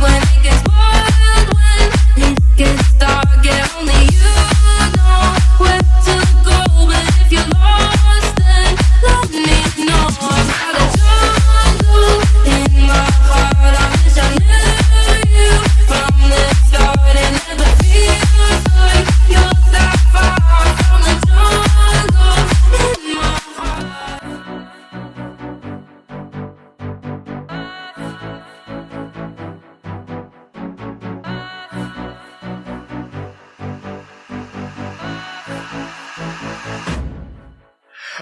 when it gets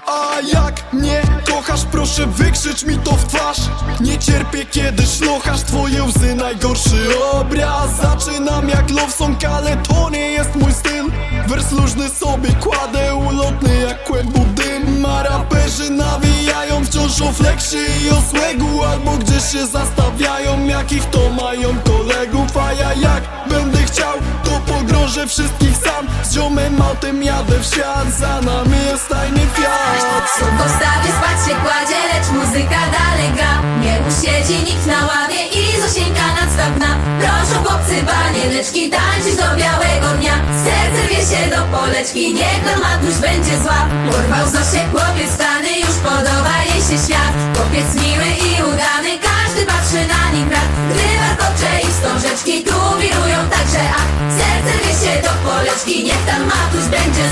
A jak mnie kochasz, proszę wykrzycz mi to w twarz. Nie cierpię kiedy szlochasz twoje łzy. Najgorszy obraz Zaczynam jak love song, ale to nie jest mój styl. Wers luźny sobie kładę, ulotny jak kłębu dym. A raperzy nawijają wciąż o flexie i o słegu Albo gdzieś się zastawiają, jakich to mają kolegów. A ja jak będę chciał, to pogrążę wszystkich Potem jadę w świat, za nami jest tajny fiat. Słodko spać się kładzie, lecz muzyka dalej gra. Nie usiedzi nikt na ławie i Zosieńka nadstawna. Proszę chłopcy, panie, leczki, tańczyć do białego dnia. Serce rwie się do poleczki, niech normatusz będzie zła. Porwał Zosiek chłopiec stany, już podoba jej się świat. Chłopiec miły i udany, każdy patrzy na nich brak. Gdy warkocze i wstążeczki, tu wirują także akt Marta Matos Bendes.